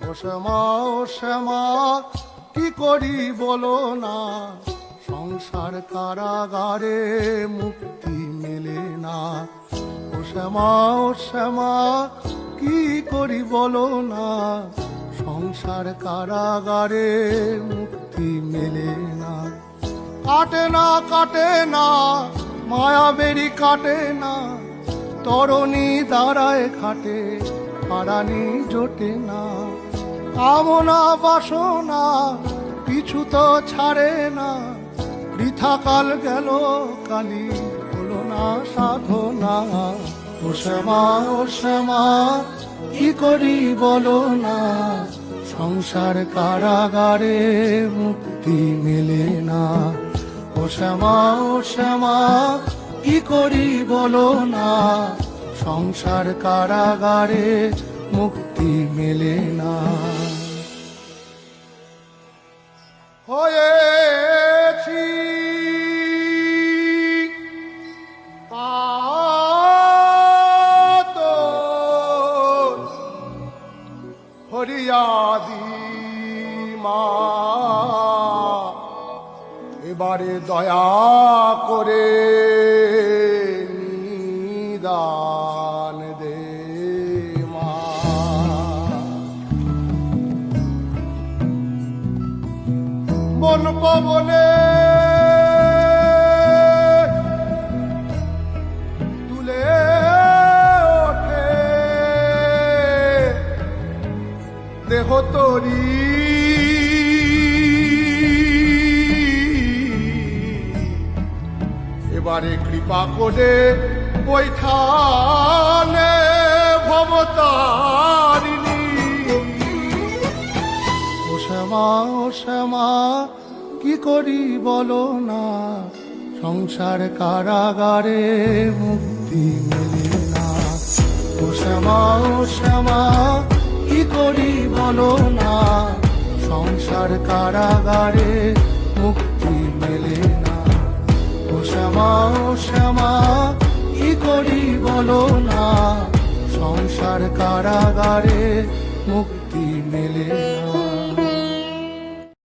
ও শ্যামা ও শ্যামা, কি করি বলো না? সংসার কারাগারে মুক্তি মেলে না। ও শ্যামা ও শ্যামা, কি করি বলো না? সংসার কারাগারে মুক্তি মেলে না। কাটে না কাটে না, মায়াবেরি কাটে না। তরণী দাঁড়ায় খাটে পারানি জোটে না। কামনা বাসনা পিছু তো ছাড়ে না। বৃথা কাল গেল, কালি হলো না সাধনা। ও শ্যামা ও শ্যামা, কি করি বলো না? সংসার কারাগারে মুক্তি মেলে না। ও শ্যামা ও শ্যামা, কি করি বলো না? সংসার কারাগারে মুক্তি মেলে না। হয়েছি। হরিয়াদি মা। এবারে দয়া করে নিদান বন পবনে। তুলে ওঠে। দেহ তরি। এবারে কৃপা করে বৈঠানে ভবতারিণী। ও শ্যামা শ্যামা কি করি বলো না? সংসার কারাগারে মুক্তি মেলে না। ও শ্যামা ও শ্যামা কি করি বলো না? সংসার কারাগারে মুক্তি মেলে না। ও শ্যামা ও শ্যামা কি করি বলো না? সংসার কারাগারে মুক্তি মেলে না।